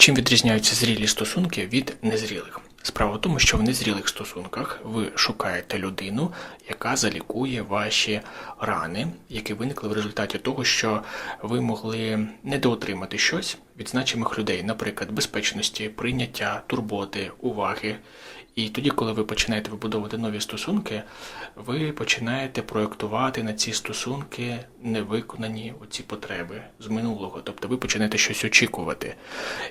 Чим відрізняються зрілі стосунки від незрілих? Справа в тому, що в незрілих стосунках ви шукаєте людину, яка залікує ваші рани, які виникли в результаті того, що ви могли недоотримати щось від значимих людей, наприклад, безпечності, прийняття, турботи, уваги. І тоді, коли ви починаєте вибудовувати нові стосунки, ви починаєте проєктувати на ці стосунки невиконані оці потреби з минулого. Тобто ви починаєте щось очікувати.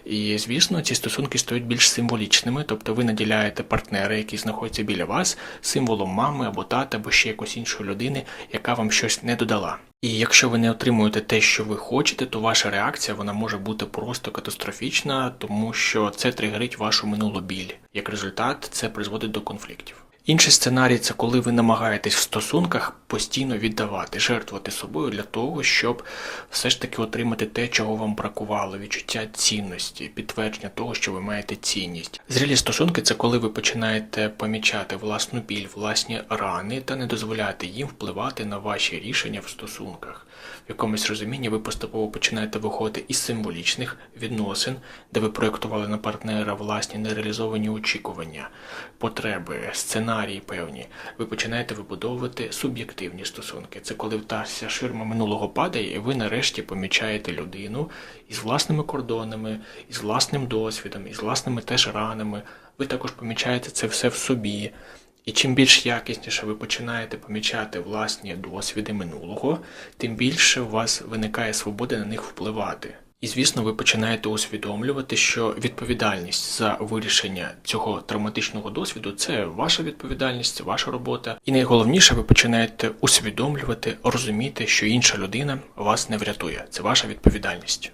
І звісно, ці стосунки стають більш символічними, тобто ви наділяєте партнера, який знаходиться біля вас, символом мами або тата, або ще якоїсь іншої людини, яка вам щось не додала. І якщо ви не отримуєте те, що ви хочете, то ваша реакція вона може бути просто катастрофічна, тому що це тригерить вашу минулу біль. Як результат, це призводить до конфліктів. Інший сценарій це коли ви намагаєтесь в стосунках постійно віддавати, жертвувати собою для того, щоб все ж таки отримати те, чого вам бракувало, відчуття цінності, підтвердження того, що ви маєте цінність. Зрілі стосунки це коли ви починаєте помічати власну біль, власні рани та не дозволяти їм впливати на ваші рішення в стосунках. В якомусь розумінні ви поступово починаєте виходити із символічних відносин, де ви проєктували на партнера власні нереалізовані очікування, потреби, сценарії певні. Ви починаєте вибудовувати суб'єктивні стосунки. Це коли вся ширма минулого падає, і ви нарешті помічаєте людину із власними кордонами, із власним досвідом, із власними теж ранами. Ви також помічаєте це все в собі. І чим більш якісніше ви починаєте помічати власні досвіди минулого, тим більше у вас виникає свобода на них впливати. І звісно, ви починаєте усвідомлювати, що відповідальність за вирішення цього травматичного досвіду це ваша відповідальність, це ваша робота. І найголовніше, ви починаєте усвідомлювати, розуміти, що інша людина вас не врятує. Це ваша відповідальність.